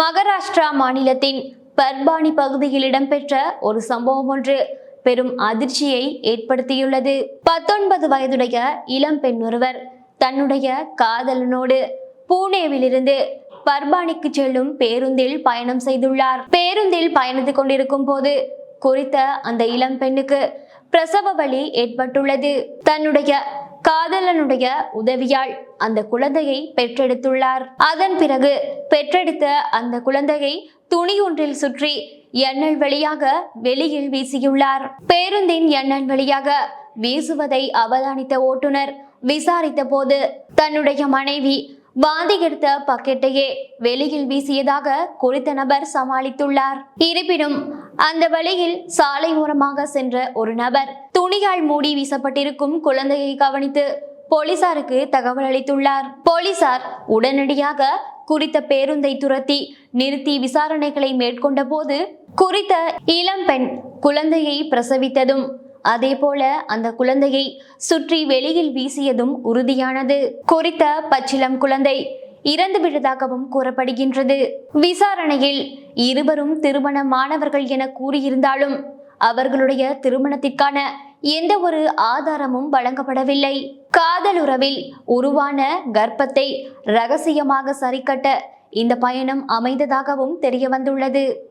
மகாராஷ்டிரா மாநிலத்தின் பர்பானி பகுதியில் இடம்பெற்ற ஒரு சம்பவம் ஒன்று பெரும் அதிர்ச்சியை ஏற்படுத்தியுள்ளது. பத்தொன்பது வயதுடைய இளம் பெண் ஒருவர் தன்னுடைய காதலனோடு பூனேவிலிருந்து பர்பானிக்கு செல்லும் பேருந்தில் பயணம் செய்துள்ளார். பேருந்தில் பயணித்து கொண்டிருக்கும் போது குறித்த அந்த இளம் பெண்ணுக்கு பிரசவ வலி ஏற்பட்டுள்ளது. தன்னுடைய காதலனுடைய உதவியால் அந்த குழந்தையை பெற்றெடுத்துள்ளார். அதன் பிறகு பெற்றெடுத்த அந்த குழந்தையை துணி ஒன்றில் சுற்றி எண்ணெய் வழியாக வெளியில் வீசியுள்ளார். பேருந்தின் எண்ணெய் வழியாக வீசுவதை அவதானித்த ஓட்டுநர் விசாரித்த போது தன்னுடைய மனைவி வாந்தி எடுத்த பக்கெட்டையே வெளியில் வீசியதாக குறித்த நபர் சமாளித்துள்ளார். இருப்பினும் அந்த வழியில் சாலை ஓரமாக சென்ற ஒரு நபர் துணியால் மூடி வீசப்பட்டிருக்கும் குழந்தையை கவனித்து போலீசாருக்கு தகவல் அளித்துள்ளார். போலீசார் உடனடியாக குறித்த பேருந்தை துரத்தி நிறுத்தி விசாரணைகளை மேற்கொண்ட போது குறித்த இளம்பெண் குழந்தையை பிரசவித்ததும் அதேபோல அந்த குழந்தையை சுற்றி வெளியில் வீசியதும் உறுதியானது. குறித்த பச்சிளம் குழந்தை இறந்து விட்டதாகவும் கூறப்படுகின்றது. விசாரணையில் இருவரும் திருமண மாணவர்கள் என கூறியிருந்தாலும் அவர்களுடைய திருமணத்திற்கான எந்த ஒரு ஆதாரமும் வழங்கப்படவில்லை. காதலுறவில் உருவான கர்ப்பத்தை ரகசியமாக சரிக்கட்ட இந்த பயணம் அமைந்ததாகவும் தெரிய வந்துள்ளது